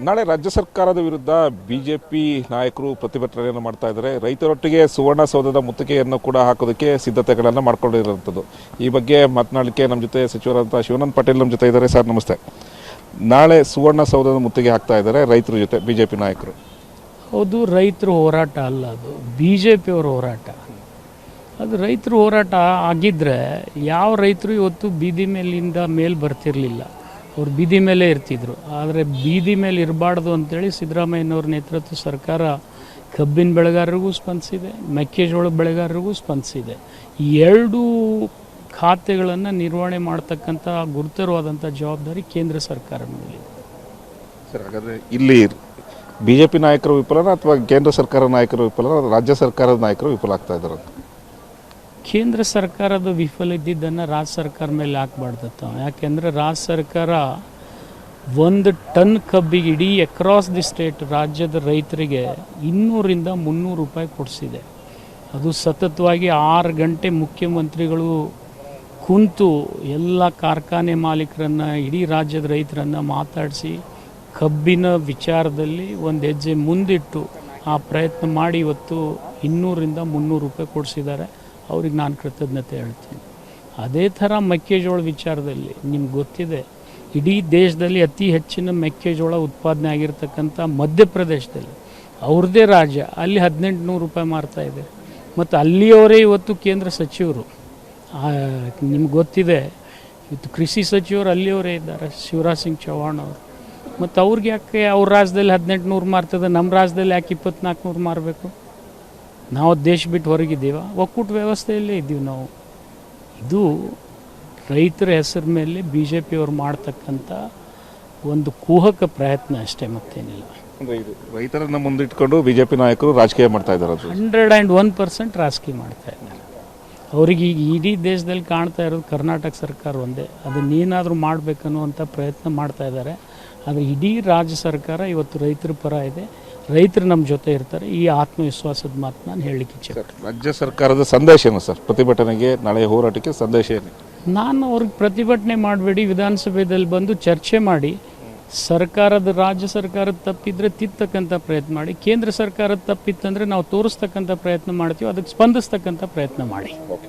ನಾಳೆ ರಾಜ್ಯ ಸರ್ಕಾರದ ವಿರುದ್ಧ ಬಿಜೆಪಿ ನಾಯಕರು ಪ್ರತಿಭಟನೆಯನ್ನು ಮಾಡ್ತಾ ಇದ್ದಾರೆ. ರೈತರೊಟ್ಟಿಗೆ ಸುವರ್ಣಸೌಧದ ಮುತ್ತಿಗೆಯನ್ನು ಕೂಡ ಹಾಕೋದಕ್ಕೆ ಸಿದ್ಧತೆಗಳನ್ನು ಮಾಡ್ಕೊಂಡಿರುವಂಥದ್ದು. ಈ ಬಗ್ಗೆ ಮಾತನಾಡಲಿಕ್ಕೆ ನಮ್ಮ ಜೊತೆ ಸಚಿವರಾದಂಥ ಶಿವಾನಂದ ಪಾಟೀಲ್ ನಮ್ಮ ಜೊತೆ ಇದ್ದಾರೆ. ಸರ್, ನಮಸ್ತೆ. ನಾಳೆ ಸುವರ್ಣಸೌಧದ ಮುತ್ತಿಗೆ ಹಾಕ್ತಾ ಇದ್ದಾರೆ ರೈತರ ಜೊತೆ ಬಿಜೆಪಿ ನಾಯಕರು. ಹೌದು, ರೈತರ ಹೋರಾಟ ಅಲ್ಲ ಅದು. ಬಿ ಜೆ ಪಿಯವರ ಹೋರಾಟ. ಅದು ರೈತರ ಹೋರಾಟ ಆಗಿದ್ದರೆ ಯಾವ ರೈತರು ಇವತ್ತು ಬೀದಿ ಮೇಲಿಂದ ಮೇಲೆ ಬರ್ತಿರಲಿಲ್ಲ. ಅವ್ರು ಬೀದಿ ಮೇಲೆ ಇರ್ತಿದ್ರು. ಆದರೆ ಬೀದಿ ಮೇಲೆ ಇರಬಾರ್ದು ಅಂತೇಳಿ ಸಿದ್ದರಾಮಯ್ಯನವ್ರ ನೇತೃತ್ವ ಸರ್ಕಾರ ಕಬ್ಬಿನ ಬೆಳೆಗಾರರಿಗೂ ಸ್ಪಂದಿಸಿದೆ ಮೆಕ್ಕೆಜೋಳ ಬೆಳೆಗಾರರಿಗೂ ಸ್ಪಂದಿಸಿದೆ. ಎರಡೂ ಖಾತೆಗಳನ್ನು ನಿರ್ವಹಣೆ ಮಾಡ್ತಕ್ಕಂಥ ಗುರುತರವಾದಂಥ ಜವಾಬ್ದಾರಿ ಕೇಂದ್ರ ಸರ್ಕಾರ ಮೇಲಿದೆ. ಸರ್, ಹಾಗಾದರೆ ಇಲ್ಲಿ ಪಿ ನಾಯಕರು ವಿಫಲನ ಅಥವಾ ಕೇಂದ್ರ ಸರ್ಕಾರ ನಾಯಕರು ವಿಫಲನ ರಾಜ್ಯ ಸರ್ಕಾರದ ನಾಯಕರು ವಿಫಲ ಆಗ್ತಾ ಇದ್ದಾರೆ ಕೇಂದ್ರ ಸರ್ಕಾರದ ವಿಫಲ ಇದ್ದಿದ್ದನ್ನು ರಾಜ್ಯ ಸರ್ಕಾರ ಮೇಲೆ ಹಾಕ್ಬಾರ್ದತ್ತ ಯಾಕೆಂದರೆ ರಾಜ್ಯ ಸರ್ಕಾರ ಒಂದು ಟನ್ ಕಬ್ಬಿಗೆ ಇಡೀ ಅಕ್ರಾಸ್ ದಿ ಸ್ಟೇಟ್ ರಾಜ್ಯದ ರೈತರಿಗೆ ಇನ್ನೂರಿಂದ ಮುನ್ನೂರು ರೂಪಾಯಿ ಕೊಡಿಸಿದೆ. ಅದು ಸತತವಾಗಿ ಆರು ಗಂಟೆ ಮುಖ್ಯಮಂತ್ರಿಗಳು ಕುಂತು ಎಲ್ಲ ಕಾರ್ಖಾನೆ ಮಾಲೀಕರನ್ನು, ಇಡೀ ರಾಜ್ಯದ ರೈತರನ್ನು ಮಾತಾಡಿಸಿ ಕಬ್ಬಿನ ವಿಚಾರದಲ್ಲಿ ಒಂದು ಹೆಜ್ಜೆ ಮುಂದಿಟ್ಟು ಆ ಪ್ರಯತ್ನ ಮಾಡಿ ಇವತ್ತು ಇನ್ನೂರಿಂದ ಮುನ್ನೂರು ರೂಪಾಯಿ ಕೊಡಿಸಿದ್ದಾರೆ. ಅವ್ರಿಗೆ ನಾನು ಕೃತಜ್ಞತೆ ಹೇಳ್ತೀನಿ. ಅದೇ ಥರ ಮೆಕ್ಕೆಜೋಳ ವಿಚಾರದಲ್ಲಿ ನಿಮ್ಗೆ ಗೊತ್ತಿದೆ, ಇಡೀ ದೇಶದಲ್ಲಿ ಅತಿ ಹೆಚ್ಚಿನ ಮೆಕ್ಕೆಜೋಳ ಉತ್ಪಾದನೆ ಆಗಿರ್ತಕ್ಕಂಥ ಮಧ್ಯಪ್ರದೇಶದಲ್ಲಿ. ಅವ್ರದ್ದೇ ರಾಜ್ಯ, ಅಲ್ಲಿ ಹದಿನೆಂಟು ನೂರು ರೂಪಾಯಿ ಮಾರ್ತಾ ಇದೆ. ಮತ್ತು ಅಲ್ಲಿಯವರೇ ಇವತ್ತು ಕೇಂದ್ರ ಸಚಿವರು. ನಿಮ್ಗೆ ಗೊತ್ತಿದೆ, ಇವತ್ತು ಕೃಷಿ ಸಚಿವರು ಅಲ್ಲಿಯವರೇ ಇದ್ದಾರೆ, ಶಿವರಾಜ್ ಸಿಂಗ್ ಚೌಹಾಣ್ ಅವರು. ಮತ್ತು ಅವ್ರಿಗೆ ಯಾಕೆ ಅವ್ರ ರಾಜ್ಯದಲ್ಲಿ ಹದಿನೆಂಟು ನೂರು ಮಾರ್ತದೆ, ನಮ್ಮ ರಾಜ್ಯದಲ್ಲಿ ಯಾಕೆ ಇಪ್ಪತ್ನಾಲ್ಕು ನೂರು ಮಾರಬೇಕು? ನಾವು ದೇಶ ಬಿಟ್ಟು ಹೊರಗಿದ್ದೀವ? ಒಕ್ಕೂಟ ವ್ಯವಸ್ಥೆಯಲ್ಲೇ ಇದ್ದೀವಿ ನಾವು. ಇದು ರೈತರ ಹೆಸರು ಮೇಲೆ ಬಿ ಜೆ ಪಿಯವರು ಮಾಡ್ತಕ್ಕಂಥ ಒಂದು ಕೂಹಕ ಪ್ರಯತ್ನ ಅಷ್ಟೇ ಮತ್ತೇನಿಲ್ಲ. ರೈತರನ್ನ ಮುಂದಿಟ್ಕೊಂಡು ಬಿ ಜೆ ಪಿ ನಾಯಕರು ರಾಜಕೀಯ ಮಾಡ್ತಾ ಇದ್ದಾರೆ ಹಂಡ್ರೆಡ್ ಆ್ಯಂಡ್ ಒನ್ ಪರ್ಸೆಂಟ್ ರಾಜಕೀಯ ಮಾಡ್ತಾ ಇದ್ದಾರೆ. ಅವ್ರಿಗೆ ಈಗ ಇಡೀ ದೇಶದಲ್ಲಿ ಕಾಣ್ತಾ ಇರೋದು ಕರ್ನಾಟಕ ಸರ್ಕಾರ ಒಂದೇ. ಅದನ್ನೇನಾದರೂ ಮಾಡಬೇಕನ್ನುವಂಥ ಪ್ರಯತ್ನ ಮಾಡ್ತಾ ಇದ್ದಾರೆ. ಆದರೆ ಇಡೀ ರಾಜ್ಯ ಸರ್ಕಾರ ಇವತ್ತು ರೈತರ ಪರ ಇದೆ. ರೈತರು ನಮ್ಮ ಜೊತೆ ಇರ್ತಾರೆ. ಈ ಆತ್ಮವಿಶ್ವಾಸದ ಮಾತು ನಾನು ಹೇಳಲಿಕ್ಕೆ ಇಚ್ಛೆ ಸರ್ ರಾಜ್ಯ ಸರ್ಕಾರದ ಸಂದೇಶ ಏನು ಸರ್? ಪ್ರತಿಭಟನೆಗೆ ನಾಳೆ ಹೋರಾಟಕ್ಕೆ ಸಂದೇಶ ಏನು ನಾನು ಅವ್ರಿಗೆ ಪ್ರತಿಭಟನೆ ಮಾಡಬೇಡಿ ವಿಧಾನಸಭೆಯಲ್ಲಿ ಬಂದು ಚರ್ಚೆ ಮಾಡಿ ಸರ್ಕಾರದ ರಾಜ್ಯ ಸರ್ಕಾರದ ತಪ್ಪಿದ್ರೆ ತಿತ್ತಕ್ಕಂಥ ಪ್ರಯತ್ನ ಮಾಡಿ ಕೇಂದ್ರ ಸರ್ಕಾರದ ತಪ್ಪಿತ್ತಂದ್ರೆ ನಾವು ತೋರಿಸ್ತಕ್ಕಂಥ ಪ್ರಯತ್ನ ಮಾಡ್ತೀವಿ ಅದಕ್ಕೆ ಸ್ಪಂದಿಸ್ತಕ್ಕಂಥ ಪ್ರಯತ್ನ ಮಾಡಿ. ಓಕೆ